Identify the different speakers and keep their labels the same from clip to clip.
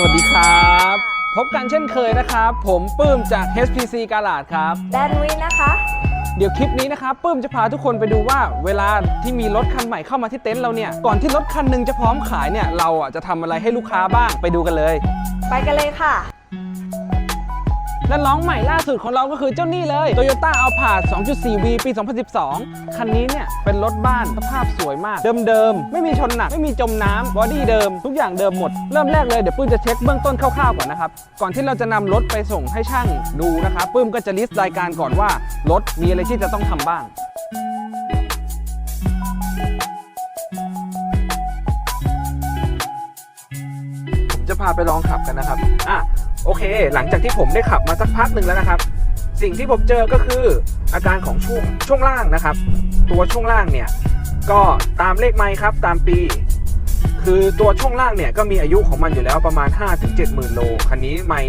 Speaker 1: สวัสดีครับ พบกันเช่นเคยนะครับ ผมปื้มจาก HPC กาลาดครับ
Speaker 2: แดนวินนะคะ
Speaker 1: เดี๋ยวคลิปนี้นะครับปื้มจะพาทุกคนไปดูว่า เวลาที่มีรถคันใหม่เข้ามาที่เต็นท์เราเนี่ย ก่อนที่รถคันหนึ่งจะพร้อมขายเนี่ย เราอะจะทำอะไรให้ลูกค้าบ้างไปดูกันเลย
Speaker 2: ไปกันเลยค่ะ
Speaker 1: และน้องใหม่ล่าสุดของเราก็คือเจ้านี่เลย Toyota a l p a r d 2.4V ปี 2012 คันนี้เนี่ย เป็นรถบ้านสภาพสวยมาก เดิมๆ ไม่มีชนหนัก ไม่มีจมน้ำบอดี้เดิม ทุกอย่างเดิมหมด เริ่มแรกเลยเดี๋ยวปื้มจะเช็คเบื้องต้นคร่าวๆก่อนนะครับ ก่อนที่เราจะนำรถไปส่งให้ช่างดูนะครับปื้มก็จะลิสต์รายการก่อนว่ารถมีอะไรที่จะต้องทำบ้างผมจะพาไปลองขับกันนะครับ อะ โอเค หลังจากที่ผมได้ขับมาสักพักหนึ่งแล้วนะครับ สิ่งที่ผมเจอก็คืออาการของช่วงช่วงล่างนะครับ ตัวช่วงล่างเนี่ยก็ตามเลขไม้ครับตามปี คือตัวช่วงล่างเนี่ยก็มีอายุของมันอยู่แล้วประมาณ 5-7หมื่นโลคันนี้ไม่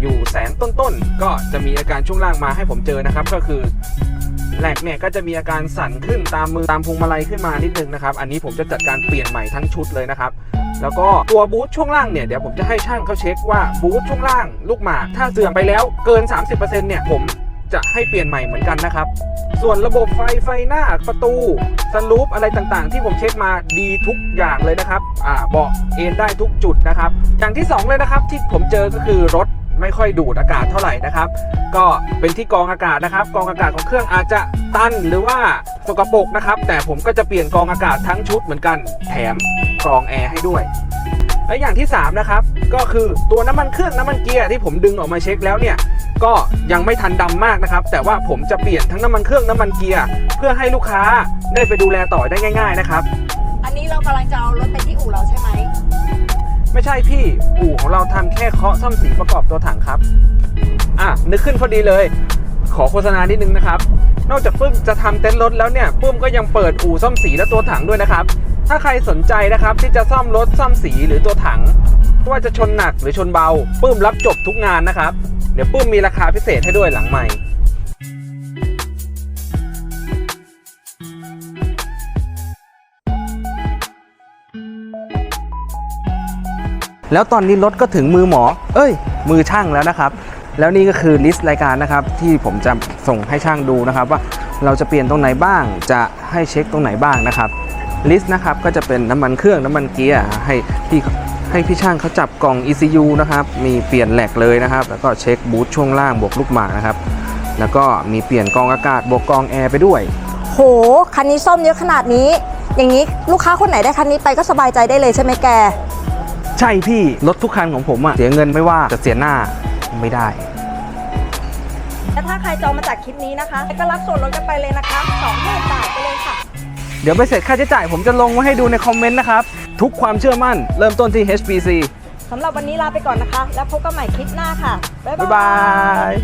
Speaker 1: อยู่แสนต้นๆ ก็จะมีอาการช่วงล่างมาให้ผมเจอนะครับ ก็คือ แหลกเนี่ยก็จะมีอาการสั่นขึ้นตามมือตามพวงมาลัยขึ้นมานิดนึงนะครับ อันนี้ผมจะจัดการเปลี่ยนใหม่ทั้งชุดเลยนะครับ แล้วก็ตัวบูทช่วงล่างเนี่ยเดี๋ยวผมจะให้ช่างเขาเช็คว่าบูทช่วงล่างลูกหมากถ้าเสื่อมไปแล้วเกิน 30%เนี่ยผมจะให้เปลี่ยนใหม่เหมือนกันนะครับ ส่วนระบบไฟไฟหน้าประตูสลูปอะไรต่างๆ ที่ผมเช็คมาดีทุกอย่างเลยนะครับอ่าเบาะเอนได้ทุกจุดนะครับ อย่างที่สองเลยนะครับที่ผมเจอก็คือรถ ไม่ค่อยดูดอากาศเท่าไหร่นะครับ ก็เป็นที่กองอากาศนะครับ กองอากาศของเครื่องอาจจะตันหรือว่าสกปรกนะครับ แต่ผมก็จะเปลี่ยนกองอากาศทั้งชุดเหมือนกัน แถมกรองแอร์ให้ด้วย และอย่างที่ 3 นะครับ ก็คือตัวน้ำมันเครื่องน้ำมันเกียร์ที่ผมดึงออกมาเช็คแล้วเนี่ยก็ยังไม่ทันดำมากนะครับ แต่ว่าผมจะเปลี่ยนทั้งน้ำมันเครื่องน้ำมันเกียร์เพื่อให้ลูกค้าได้ไปดูแลต่อได้ง่าย ๆ นะครับ
Speaker 2: อันนี้เรากำลังจะเอารถไปที่ ไม่
Speaker 1: ใช่พี่อู่ของเราทำแค่เคาะซ่อมสีประกอบตัวถังครับ อะนึกขึ้นพอดีเลย ขอโฆษณานิดนึงนะครับ นอกจากปื้มจะทำเต็นท์รถแล้วเนี่ยปื้มก็ยังเปิดอู่ซ่อมสีและตัวถังด้วยนะครับ ถ้าใครสนใจนะครับที่จะซ่อมรถซ่อมสีหรือตัวถังว่าจะชนหนักหรือชนเบาปื้มรับจบทุกงานนะครับ เดี๋ยวปื้มมีราคาพิเศษให้ด้วยหลังใหม่ แล้วตอนนี้รถก็ถึงมือหมอ เอ้ย มือช่างแล้วนะครับ แล้วนี่ก็คือลิสต์รายการนะครับ ที่ผมจะส่งให้ช่างดูนะครับ ว่าเราจะเปลี่ยนตรงไหนบ้าง จะให้เช็คตรงไหนบ้างนะครับลิสต์นะครับก็จะเป็นน้ำมันเครื่องน้ำมันเกียร์ให้พี่ให้พี่ช่างเขาจับกล่อง ECU นะครับมีเปลี่ยนแหลกเลยนะครับ แล้วก็เช็คบูทช่วงล่างบวกลูกหมากนะครับแล้วก็มีเปลี่ยนกองอากาศบวกกองแอร์ไปด้วย
Speaker 2: โห คันนี้ซ่อมเยอะขนาดนี้ อย่างนี้ลูกค้าคนไหนได้คันนี้ไปก็สบายใจได้เลยใช่ไหมแก
Speaker 1: ใช่พี่รถทุกคันของผมอะเสียเงินไม่ว่าจะเสียหน้าไม่ได้
Speaker 2: และถ้าใครจองมาจากคลิปนี้นะคะ ก็รับส่วนลดกันไปเลยนะคะสองหมื่นบาทไปเลยค่ะ
Speaker 1: เดี๋ยวไปเสร็จค่าใช้จ่ายผมจะลงไว้ให้ดูในคอมเมนต์นะครับ ทุกความเชื่อมั่นเริ่มต้นที่ HPC
Speaker 2: สำหรับวันนี้ลาไปก่อนนะคะ แล้วพบกันใหม่คลิปหน้าค่ะ บ๊าย
Speaker 1: บ๊าย
Speaker 2: บา
Speaker 1: บาย ย